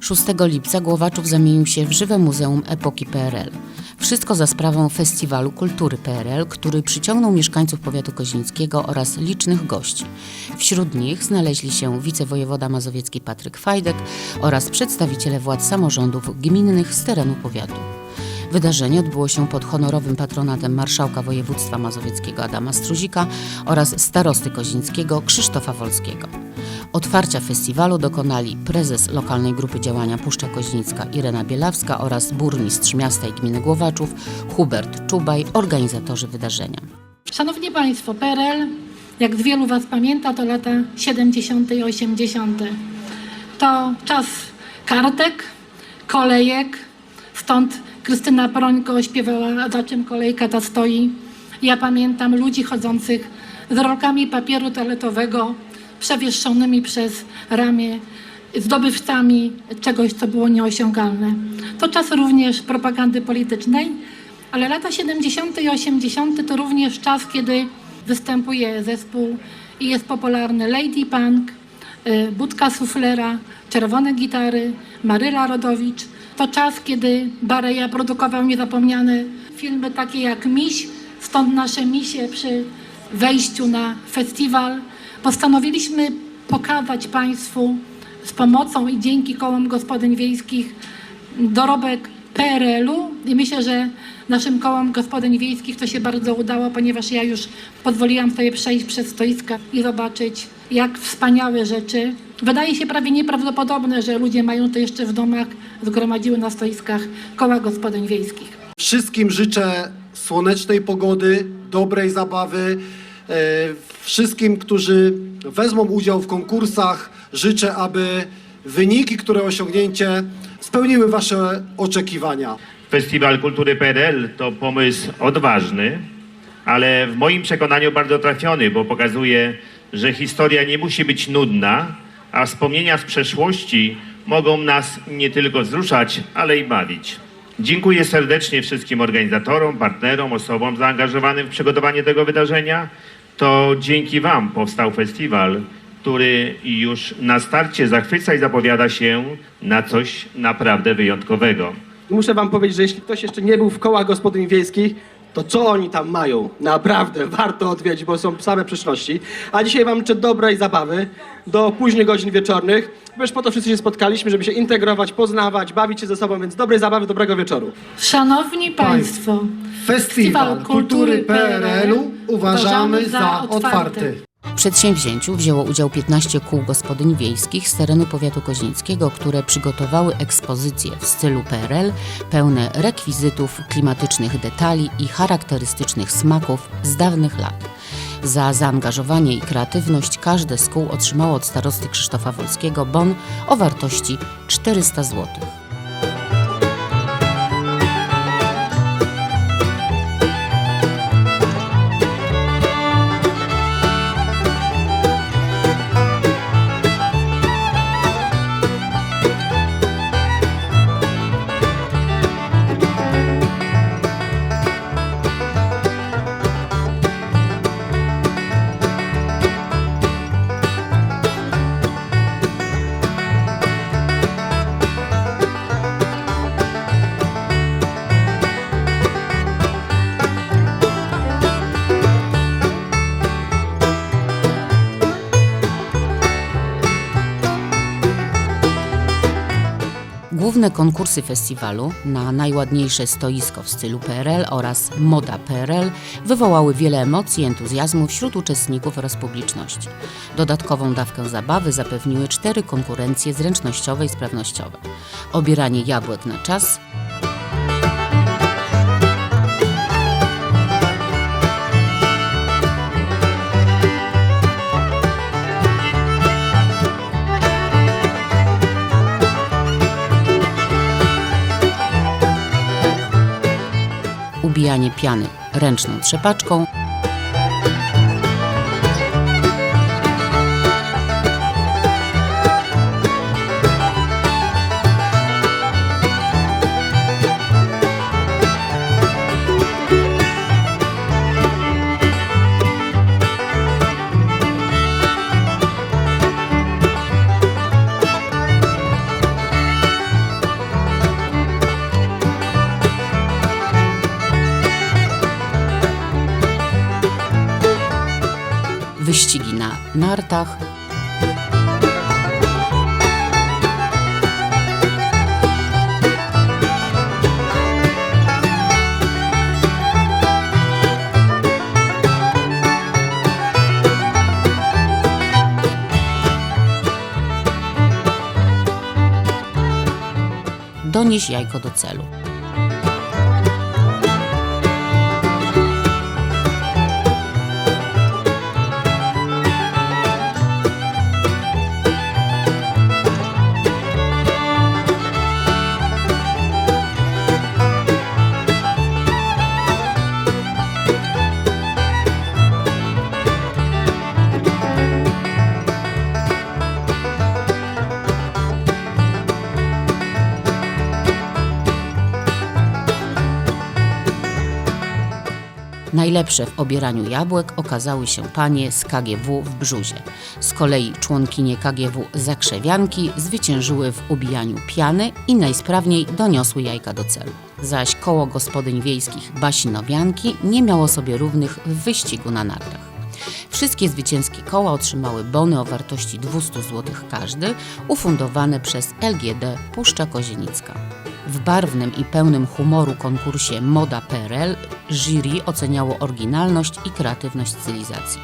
6 lipca Głowaczów zamienił się w żywe muzeum epoki PRL. Wszystko za sprawą Festiwalu Kultury PRL, który przyciągnął mieszkańców powiatu koźnickiego oraz licznych gości. Wśród nich znaleźli się wicewojewoda mazowiecki Patryk Fajdek oraz przedstawiciele władz samorządów gminnych z terenu powiatu. Wydarzenie odbyło się pod honorowym patronatem marszałka województwa mazowieckiego Adama Struzika oraz starosty kozińskiego Krzysztofa Wolskiego. Otwarcia festiwalu dokonali prezes lokalnej grupy działania Puszcza Koźnicka Irena Bielawska oraz burmistrz miasta i gminy Głowaczów Hubert Czubaj, organizatorzy wydarzenia. Szanowni Państwo, PRL, jak wielu Was pamięta, to lata 70. i 80. To czas kartek, kolejek, stąd Krystyna Prońko śpiewała Za czym kolejka ta stoi. Ja pamiętam ludzi chodzących z rolkami papieru toaletowego przewieszonymi przez ramię, zdobywcami czegoś, co było nieosiągalne. To czas również propagandy politycznej, ale lata 70. i 80. to również czas, kiedy występuje zespół i jest popularny Lady Punk, y, Budka Suflera, Czerwone Gitary, Maryla Rodowicz. To czas, kiedy Bareja produkował niezapomniane filmy takie jak Miś, stąd nasze misie przy wejściu na festiwal. Postanowiliśmy pokazać Państwu z pomocą i dzięki kołom gospodyń wiejskich dorobek PRL-u i myślę, że naszym kołom gospodyń wiejskich to się bardzo udało, ponieważ ja już pozwoliłam sobie przejść przez stoiska i zobaczyć, jak wspaniałe rzeczy. Wydaje się prawie nieprawdopodobne, że ludzie mają to jeszcze w domach, zgromadziły na stoiskach koła gospodyń wiejskich. Wszystkim życzę słonecznej pogody, dobrej zabawy. E, Wszystkim, którzy wezmą udział w konkursach, życzę, aby wyniki, które osiągnięcie, spełniły Wasze oczekiwania. Festiwal Kultury PRL to pomysł odważny, ale w moim przekonaniu bardzo trafiony, bo pokazuje, że historia nie musi być nudna, a wspomnienia z przeszłości mogą nas nie tylko wzruszać, ale i bawić. Dziękuję serdecznie wszystkim organizatorom, partnerom, osobom zaangażowanym w przygotowanie tego wydarzenia. To dzięki Wam powstał festiwal, który już na starcie zachwyca i zapowiada się na coś naprawdę wyjątkowego. Muszę wam powiedzieć, że jeśli ktoś jeszcze nie był w kołach gospodyń wiejskich, to co oni tam mają? Naprawdę warto odwiedzić, bo są same przyszłości. A dzisiaj wam życzę dobrej zabawy do późnych godzin wieczornych. Wiesz, po to wszyscy się spotkaliśmy, żeby się integrować, poznawać, bawić się ze sobą, więc dobrej zabawy, dobrego wieczoru. Szanowni Państwo, Festiwal Kultury PRL-u uważamy za otwarty. W przedsięwzięciu wzięło udział 15 kół gospodyń wiejskich z terenu powiatu koźnickiego, które przygotowały ekspozycje w stylu PRL, pełne rekwizytów, klimatycznych detali i charakterystycznych smaków z dawnych lat. Za zaangażowanie i kreatywność każde z kół otrzymało od starosty Krzysztofa Wolskiego bon o wartości 400 zł. Główne konkursy festiwalu na najładniejsze stoisko w stylu PRL oraz moda PRL wywołały wiele emocji i entuzjazmu wśród uczestników oraz publiczności. Dodatkową dawkę zabawy zapewniły cztery konkurencje zręcznościowe i sprawnościowe. Obieranie jabłek na czas, ubijanie piany ręczną trzepaczką, nartach, donieś jajko do celu. Najlepsze w obieraniu jabłek okazały się panie z KGW w Brzuzie. Z kolei członkinie KGW Zakrzewianki zwyciężyły w ubijaniu piany i najsprawniej doniosły jajka do celu. Zaś koło gospodyń wiejskich Basinowianki nie miało sobie równych w wyścigu na nartach. Wszystkie zwycięskie koła otrzymały bony o wartości 200 zł każdy, ufundowane przez LGD Puszcza Kozienicka. W barwnym i pełnym humoru konkursie Moda PRL jury oceniało oryginalność i kreatywność stylizacji.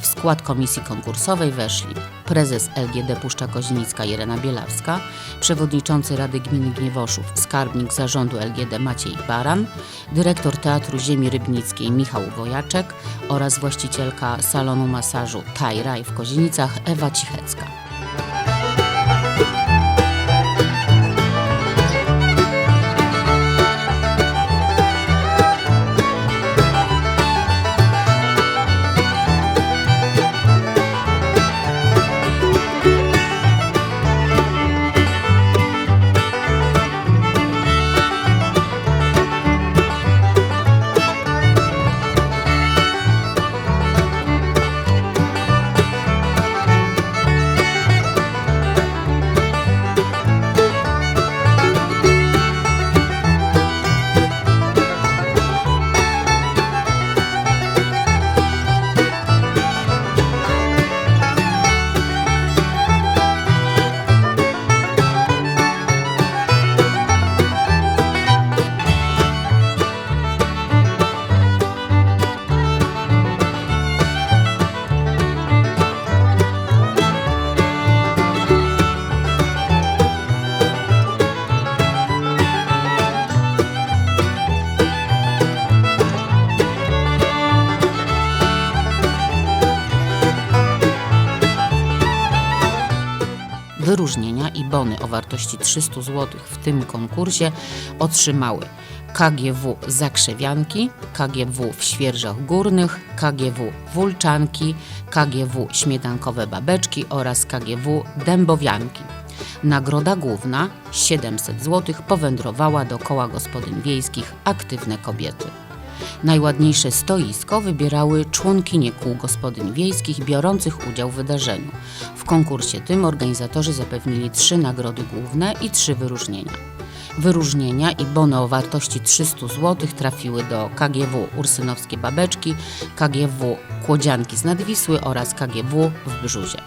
W skład komisji konkursowej weszli prezes LGD Puszcza Kozienicka Irena Bielawska, przewodniczący Rady Gminy Gniewoszów, skarbnik zarządu LGD Maciej Baran, dyrektor Teatru Ziemi Rybnickiej Michał Wojaczek oraz właścicielka salonu masażu Thai Rai w Kozienicach Ewa Cichecka. Wyróżnienia i bony o wartości 300 zł w tym konkursie otrzymały KGW Zakrzewianki, KGW w Świerżach Górnych, KGW Wulczanki, KGW Śmietankowe Babeczki oraz KGW Dębowianki. Nagroda główna 700 zł powędrowała do koła gospodyń wiejskich Aktywne Kobiety. Najładniejsze stoisko wybierały członkinie kół gospodyń wiejskich biorących udział w wydarzeniu. W konkursie tym organizatorzy zapewnili trzy nagrody główne i trzy wyróżnienia. Wyróżnienia i bony o wartości 300 zł trafiły do KGW Ursynowskie Babeczki, KGW Kłodzianki z Nadwisły oraz KGW w Brzuzie.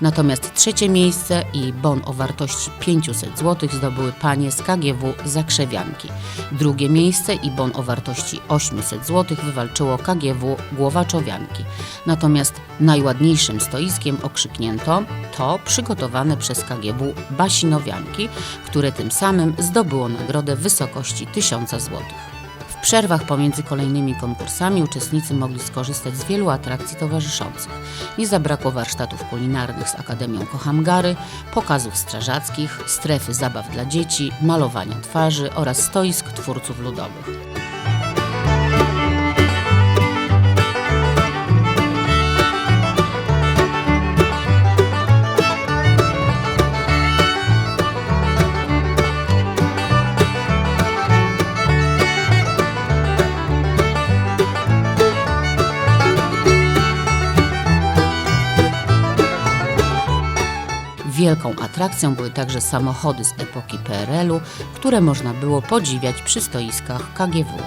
Natomiast trzecie miejsce i bon o wartości 500 zł zdobyły panie z KGW Zakrzewianki. Drugie miejsce i bon o wartości 800 zł wywalczyło KGW Głowaczowianki. Natomiast najładniejszym stoiskiem okrzyknięto to przygotowane przez KGW Basinowianki, które tym samym zdobyło nagrodę w wysokości 1000 zł. Przerwach pomiędzy kolejnymi konkursami uczestnicy mogli skorzystać z wielu atrakcji towarzyszących. Nie zabrakło warsztatów kulinarnych z Akademią Kocham Gary, pokazów strażackich, strefy zabaw dla dzieci, malowania twarzy oraz stoisk twórców ludowych. Wielką atrakcją były także samochody z epoki PRL-u, które można było podziwiać przy stoiskach KGW.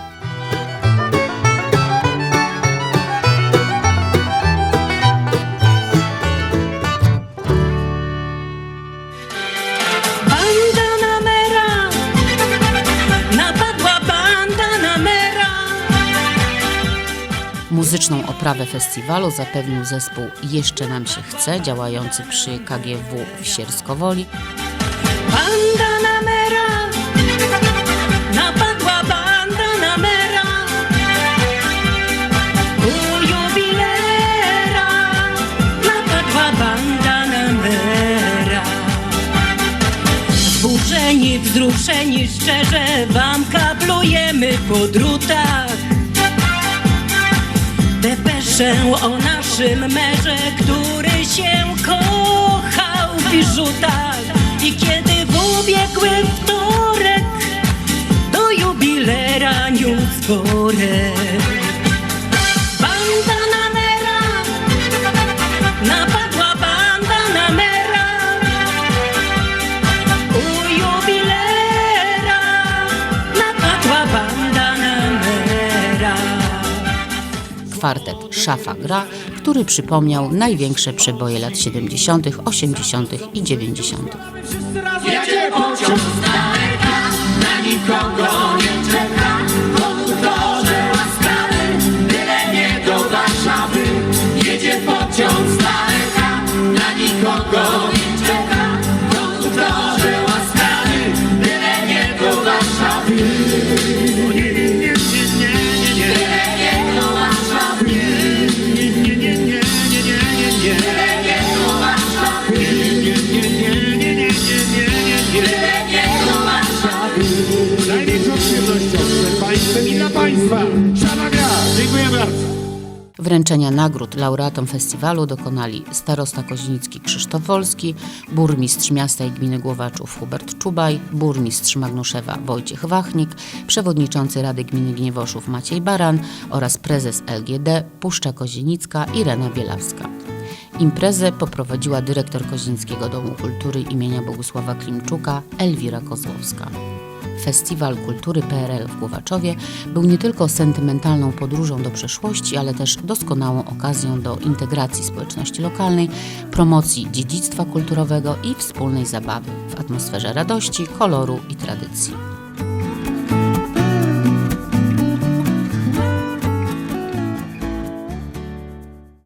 Muzyczną oprawę festiwalu zapewnił zespół Jeszcze nam się chce, działający przy KGW w Sierskowoli. Banda na mera, napadła banda na mera. U jubilera, napadła banda na mera. Wzburzeni, wzruszeni, szczerze wam kablujemy po drutach. Depeszę o naszym merze, który się kochał w biżutach. I kiedy w ubiegły wtorek do jubilera niósł worek Banda na mera, napadła Kwartet Szafa Gra, który przypomniał największe przeboje lat 70., 80. i 90. Jedzie na nikogo Dziękuję bardzo. Wręczenia nagród laureatom festiwalu dokonali starosta koźnicki Krzysztof Wolski, burmistrz miasta i gminy Głowaczów Hubert Czubaj, burmistrz Magnuszewa Wojciech Wachnik, przewodniczący Rady Gminy Gniewoszów Maciej Baran oraz prezes LGD Puszcza Kozienicka Irena Bielawska. Imprezę poprowadziła dyrektor Kozińskiego Domu Kultury imienia Bogusława Klimczuka Elwira Kozłowska. Festiwal Kultury PRL w Głowaczowie był nie tylko sentymentalną podróżą do przeszłości, ale też doskonałą okazją do integracji społeczności lokalnej, promocji dziedzictwa kulturowego i wspólnej zabawy w atmosferze radości, koloru i tradycji.